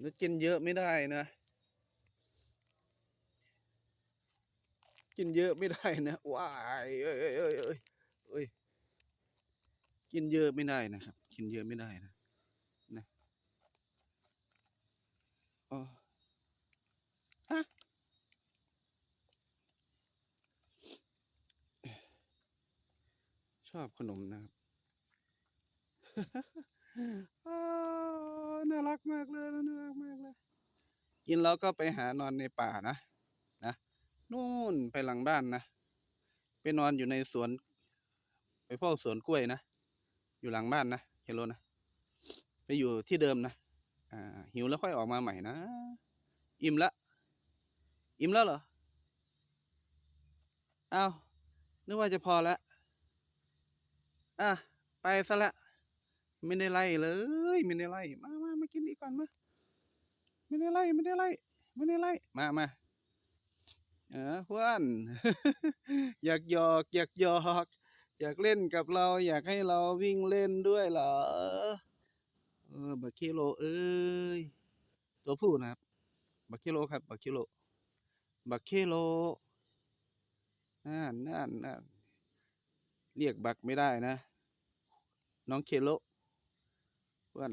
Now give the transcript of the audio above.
แล้วกินเยอะไม่ได้นะ กินเยอะไม่ได้นะว้ายเอ้ยเอ้ยเอ้ยเอ้ยเอ้ยกินเยอะไม่ได้นะครับ กินเยอะไม่ได้นะนะอ๋อฮะชอบขนมนะครับ รักมากเลยน่ารักมากเลย กินแล้วก็ไปหานอนในป่านะนะนู่นไปหลังบ้านนะไปนอนอยู่ในสวน ไปเฝ้าสวนกล้วยนะอยู่หลังบ้านนะเฮโลนะไปอยู่ที่เดิมนะอ่าหิวแล้วค่อยออกมาใหม่นะ อิ่มละ อิ่มแล้วเหรออ้าวนึกว่าจะพอแล้วอะไปซะละ ไม่ได้ไล่เลย ไม่ได้ไล่มามา มากินอีกก่อนมาไม่ได้ไล่ไม่ได้ไล่ไม่ได้ไล่มามาเออเพื่อนอยากหยอกอยากหยอกอยากเล่นกับเรา อยากให้เราวิ่งเล่นด้วยเหรอเออบักเคโลเอ้ยตัวผู้นะครับบักเคโลครับบักเคโลบักเคโลนั่นนั่นนั่นเรียกบักไม่ได้นะ น้องเคโลเพื่อน